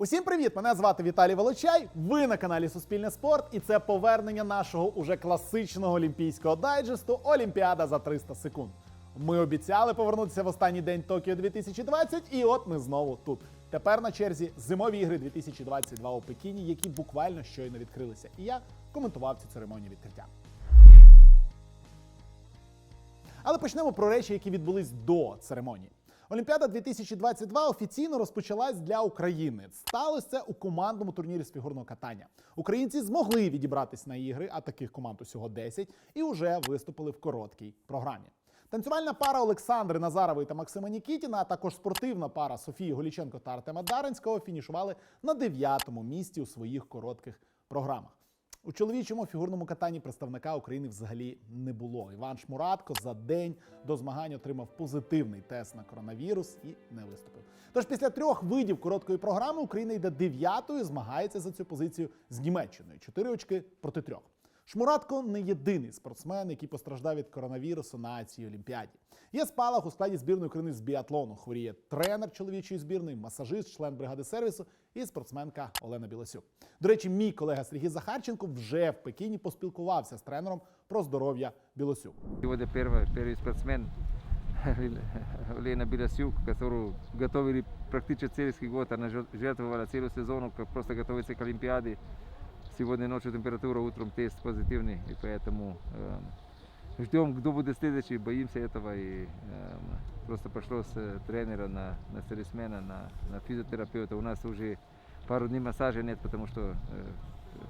Усім привіт! Мене звати Віталій Волочай. Ви на каналі Суспільне Спорт, і це повернення нашого уже класичного олімпійського дайджесту Олімпіада за 300 секунд. Ми обіцяли повернутися в останній день Токіо 2020, і от ми знову тут. Тепер на черзі зимові ігри 2022 у Пекіні, які буквально щойно відкрилися. І я коментував цю церемонію відкриття. Але почнемо про речі, які відбулись до церемонії. Олімпіада 2022 офіційно розпочалась для України. Сталося це у командному турнірі з фігурного катання. Українці змогли відібратись на ігри, а таких команд усього 10, і вже виступили в короткій програмі. Танцювальна пара Олександри Назарової та Максима Нікітіна, а також спортивна пара Софії Голіченко та Артема Даринського фінішували на дев'ятому місці у своїх коротких програмах. У чоловічому фігурному катанні представника України взагалі не було. Іван Шмуратко за день до змагань отримав позитивний тест на коронавірус і не виступив. Тож після трьох видів короткої програми Україна йде дев'ятою, змагається за цю позицію з Німеччиною. Чотири очки проти трьох. Шмуратко не єдиний спортсмен, який постраждав від коронавірусу на цій олімпіаді. Є спалах у складі збірної України з біатлону. Хворіє тренер чоловічої збірної, масажист, член бригади сервісу і спортсменка Олена Білосюк. До речі, мій колега Сергій Захарченко вже в Пекіні поспілкувався з тренером про здоров'я Білосюк. Сегодня первый, первый спортсмен Лена Белосюк, которую готовили практически целый год. Она жертв- жертвовала целую сезону, как просто готовится к Олимпиаде. Сегодня ночью температура, утром тест позитивный, и поэтому э, ждем, кто будет следующий, боимся этого. И э, просто пошло с э, тренера на, на сервисмена, на, на физиотерапевта. У нас уже пару дней массажа нет, потому что э,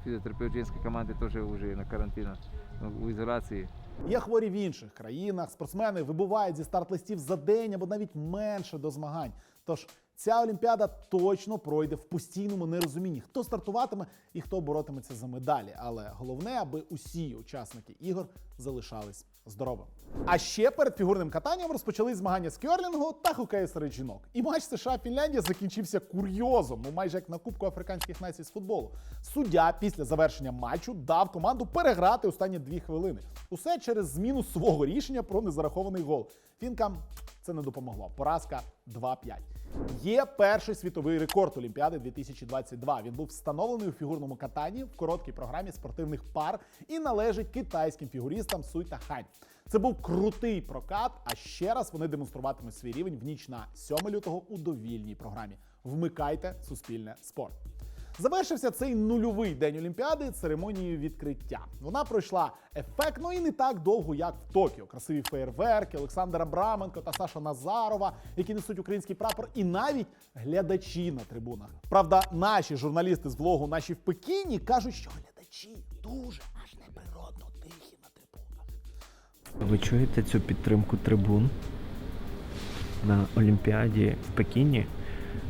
физиотерапевт женской команды тоже уже на карантине, ну, в изоляции. Є хворі в інших країнах. Спортсмени вибувають зі старт-листів за день або навіть менше до змагань. Тож ця олімпіада точно пройде в постійному нерозумінні, хто стартуватиме і хто боротиметься за медалі. Але головне, аби усі учасники ігор залишались здоровими. А ще перед фігурним катанням розпочались змагання з кьорлінгу та хокею серед жінок. І матч США Фінляндія закінчився курйозом, ну майже як на Кубку африканських націй з футболу. Суддя після завершення матчу дав команду переграти останні дві хвилини. Усе через зміну свого рішення про незарахований гол. Фінкам це не допомогло. Поразка 2-5. Є перший світовий рекорд Олімпіади 2022. Він був встановлений у фігурному катанні в короткій програмі спортивних пар і належить китайським фігуристам Суй та Хань. Це був крутий прокат. А ще раз вони демонструватимуть свій рівень в ніч на 7 лютого у довільній програмі. Вмикайте суспільне спорт. Завершився цей нульовий день Олімпіади церемонією відкриття. Вона пройшла ефектно і не так довго, як в Токіо. Красиві феєрверки, Олександр Абраменко та Саша Назарова, які несуть український прапор, і навіть глядачі на трибунах. Правда, наші журналісти з влогу наші в Пекіні кажуть, що глядачі дуже аж неприродно тихі на трибунах. Ви чуєте цю підтримку трибун? На Олімпіаді в Пекіні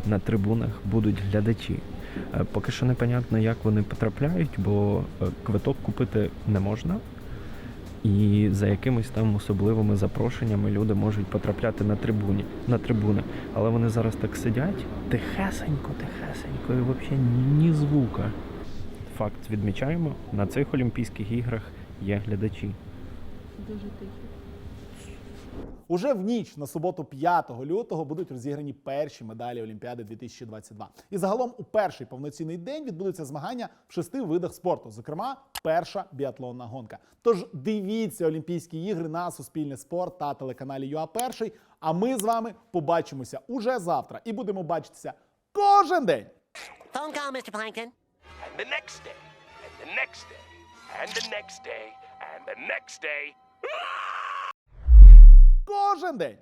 на трибунах будуть глядачі. Е, Поки що непонятно, як вони потрапляють, бо е, квиток купити не можна. І за якимись там особливими запрошеннями люди можуть потрапляти на трибуні, на трибуни. Але вони зараз так сидять тихесенько, тихесенько, і взагалі ні звука. Факт відмічаємо, на цих Олімпійських іграх є глядачі. Дуже тихі. Уже в ніч на суботу 5 лютого будуть розіграні перші медалі Олімпіади 2022. І загалом у перший повноцінний день відбудуться змагання в шести видах спорту, зокрема, перша біатлонна гонка. Тож дивіться Олімпійські ігри на Суспільне спорт та телеканалі ЮА Перший. А ми з вами побачимося уже завтра і будемо бачитися кожен день. Phone call, Mr. Plankton. and the next day, and the next day, and the next day, and the next day. Кожен день.